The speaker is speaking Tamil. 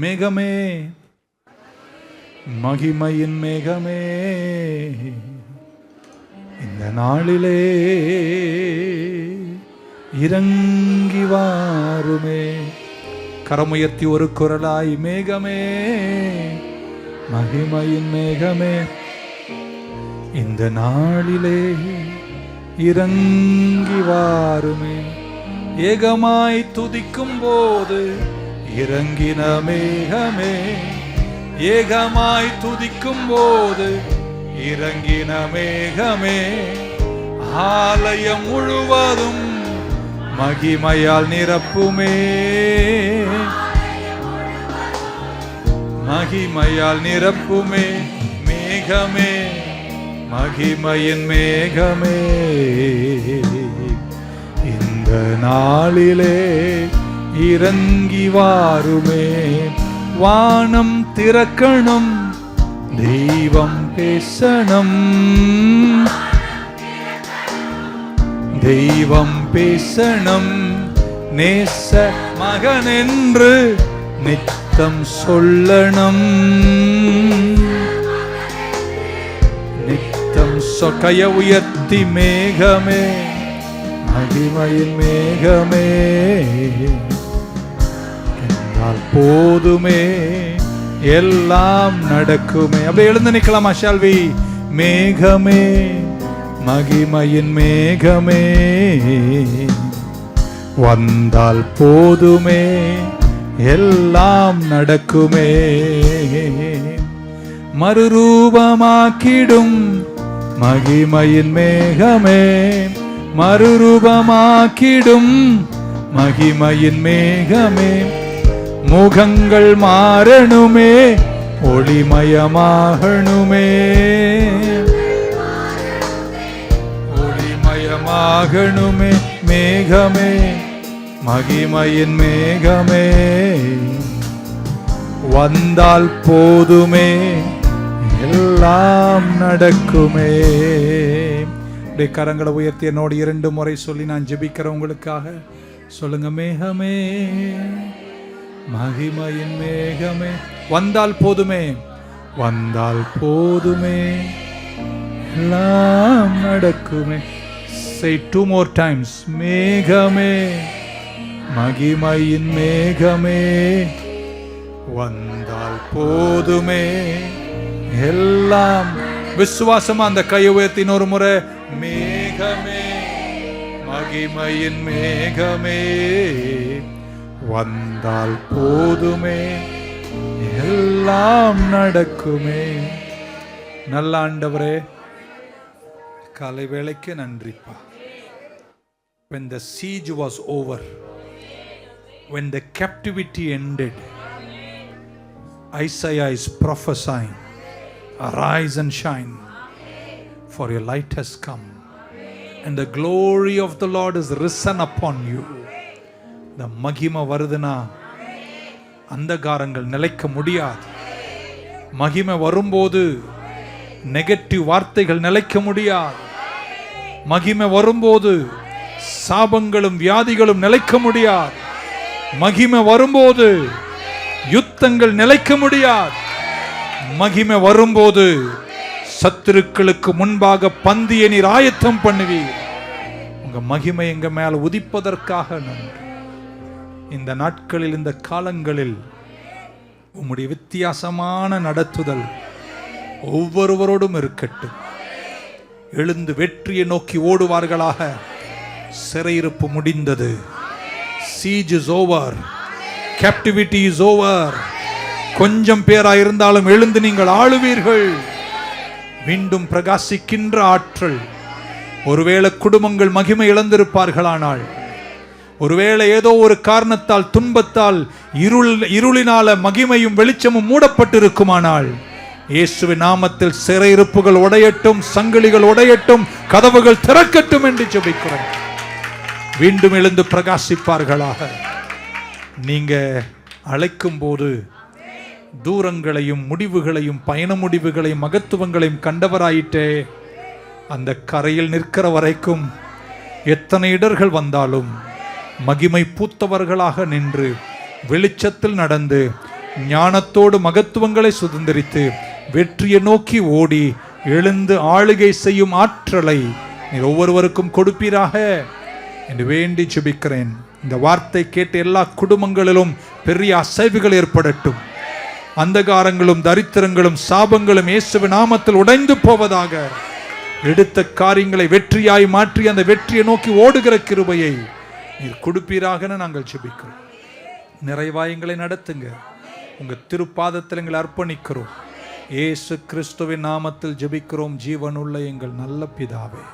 மேகமே. மகிமையின் மேகமே. இந்த நாளிலே இறங்கி வாருமே. கரமுயர்த்தி ஒரு குரலாய் மேகமே மகிமையின் மேகமே. இந்த நாளிலே இறங்கி வாருமே. ஏகமாய் துதிக்கும் போது இறங்கின மேகமே ஏகமாய் துதிக்கும் போது இறங்கின மேகமே ஆலயம் முழுவதும் மகிமையால் நிரப்புமே. மகிமையால் நிரப்புமே மேகமே மகிமையின் மேகமே. இந்த நாளிலே இறங்கி வாருமே வானம் திறக்கணும் தெய்வம் பேசணும். தெய்வம் பேசணும் நேச மகன் என்று நித்தம் சொல்லணும். நித்தம் சொகைய உயர்த்தி மேகமே மகிமையின் மேகமே. என்றால் போதுமே எல்லாம் நடக்குமே. அப்படியே எழுந்து நிற்கலாமா ஷால்வி மேகமே மகிமையின் மேகமே. வந்தால் போதுமே எல்லாம் நடக்குமே. மறுரூபமாக்கிடும் மகிமையின் மேகமே. மறுரூபமாக்கிடும் மகிமையின் மேகமே. முகங்கள் மாறணுமே ஒளிமயமாகணுமே. ஒளிமயமாகணுமே மேகமே மகிமையின் மேகமே. வந்தால் போதுமே எல்லாம் நடக்குமே. அப்படியே கரங்களை உயர்த்தி என்னோடு இரண்டு முறை சொல்லி நான் ஜெபிக்கிறேன் உங்களுக்காக. சொல்லுங்க மேகமே. மகிமையின் மேகமே. வந்தால் போதுமே. வந்தால் போதுமே. எல்லாம் நடக்குமே. சே டூ மோர் டைம்ஸ் மேகமே. மகிமையின் மேகமே. வந்தால் போதுமே. எல்லாம். விசுவாசமா அந்த கையை உயர்த்தின ஒரு முறை. மேகமே. மகிமையின் மேகமே. வந்தால் போதுமே எல்லாம் நடக்குமே நல்ல ஆண்டவரே காலை வேளைக்கு நன்றிப்பா when the siege was over when the captivity ended Isaiah is prophesying arise and shine for your light has come and the glory of the Lord is risen upon you இந்த மகிமை வருதுன்னா அந்தகாரங்கள் நிலைக்க முடியாது. மகிமை வரும்போது நெகட்டிவ் வார்த்தைகள் நிலைக்க முடியாது. மகிமை வரும்போது சாபங்களும் வியாதிகளும் நிலைக்க முடியாது. மகிமை வரும்போது யுத்தங்கள் நிலைக்க முடியாது. மகிமை வரும்போது சத்துருக்களுக்கு முன்பாக பந்திய நீர் ஆயத்தம் பண்ணுவீர். உங்க மகிமை எங்க மேல உதிப்பதற்காக நன்றி. இந்த நாட்களில் இந்த காலங்களில் உம்முடைய வித்தியாசமான நடத்துதல் ஒவ்வொருவரோடும் இருக்கட்டும். எழுந்து வெற்றியை நோக்கி ஓடுவார்களாக. சிறையிருப்பு முடிந்தது. Siege is over captivity is over கொஞ்சம் பேரா இருந்தாலும் எழுந்து நீங்கள் ஆளுவீர்கள். மீண்டும் பிரகாசிக்கின்ற ஆற்றல். ஒருவேளை குடும்பங்கள் மகிமை இழந்திருப்பார்களானால் ஒருவேளை ஏதோ ஒரு காரணத்தால் துன்பத்தால் இருள் இருளினால மகிமையும் வெளிச்சமும் மூடப்பட்டிருக்குமானால் இயேசுவின் நாமத்தில் சிறையிருப்புகள் உடையட்டும் சங்கிலிகள் உடையட்டும் கதவுகள் திறக்கட்டும் என்று ஜெபிக்கிறோம். மீண்டும் எழுந்து பிரகாசிப்பார்களாக. நீங்க அழைக்கும் போது தூரங்களையும் முடிவுகளையும் பயண முடிவுகளையும் மகத்துவங்களையும் கண்டவராயிட்டே அந்த கரையில் நிற்கிற வரைக்கும் எத்தனை இடர்கள் வந்தாலும் மகிமை பூத்தவர்களாக நின்று வெளிச்சத்தில் நடந்து ஞானத்தோடு மகத்துவங்களை சுதந்திரித்து வெற்றியை நோக்கி ஓடி எழுந்து ஆளுகை செய்யும் ஆற்றலை நீர் ஒவ்வொருவருக்கும் கொடுப்பீராக என்று வேண்டி ஜெபிக்கிறேன். இந்த வார்த்தை கேட்டு எல்லா குடும்பங்களிலும் பெரிய அசைவுகள் ஏற்படட்டும். அந்தகாரங்களும் தரித்திரங்களும் சாபங்களும் இயேசுவின் நாமத்தில் உடைந்து போவதாக எடுத்த காரியங்களை வெற்றியாய் மாற்றி அந்த வெற்றியை நோக்கி ஓடுகிற கிருபையை நீர் கொடுப்பீராகன்னு நாங்கள் ஜெபிக்கிறோம். நிறைவாயங்களை நடத்துங்க. உங்கள் திருப்பாதத்தில் எங்களை அர்ப்பணிக்கிறோம். ஏசு கிறிஸ்துவின் நாமத்தில் ஜெபிக்கிறோம். ஜீவனுள்ள எங்கள் நல்ல பிதாவே.